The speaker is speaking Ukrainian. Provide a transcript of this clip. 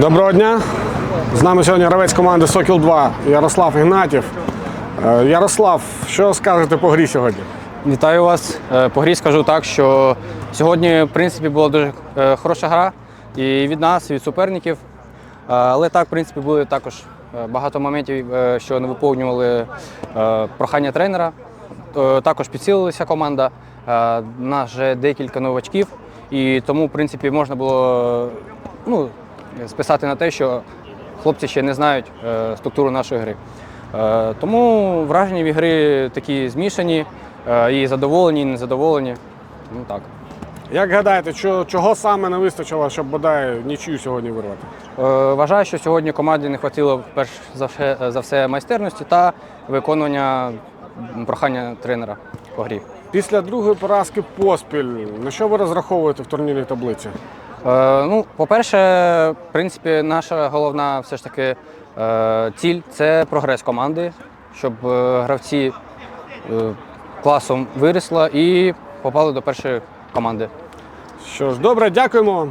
Доброго дня. З нами сьогодні гравець команди Сокіл 2 Ярослав Ігнатів. Е, Ярослав, що скажете по грі сьогодні? Вітаю вас. Е, По грі скажу так, що сьогодні, в принципі, була дуже е, хороша гра і від нас, і від суперників. Але так, в принципі, були також багато моментів, що не виповнювали прохання тренера. Також підсилилася команда. Нас вже декілька новачків, і тому, в принципі, можна було ну, списати на те, що хлопці ще не знають е, структуру нашої гри. Е, Тому враження від гри такі змішані, е, і задоволені, і незадоволені. Ну так. Як гадаєте, чого саме не вистачило, щоб бодай нічию сьогодні вирвати? Вважаю, що сьогодні команді не вистачило перш за все, за все майстерності та виконування прохання тренера по грі. Після другої поразки поспіль, на що ви розраховуєте в турнірній таблиці? Е, Ну, по-перше, в принципі, наша головна все ж таки е, ціль це прогрес команди, щоб е, гравці е, класом виросли і попали до першої команди. Що ж, добре, дякуємо.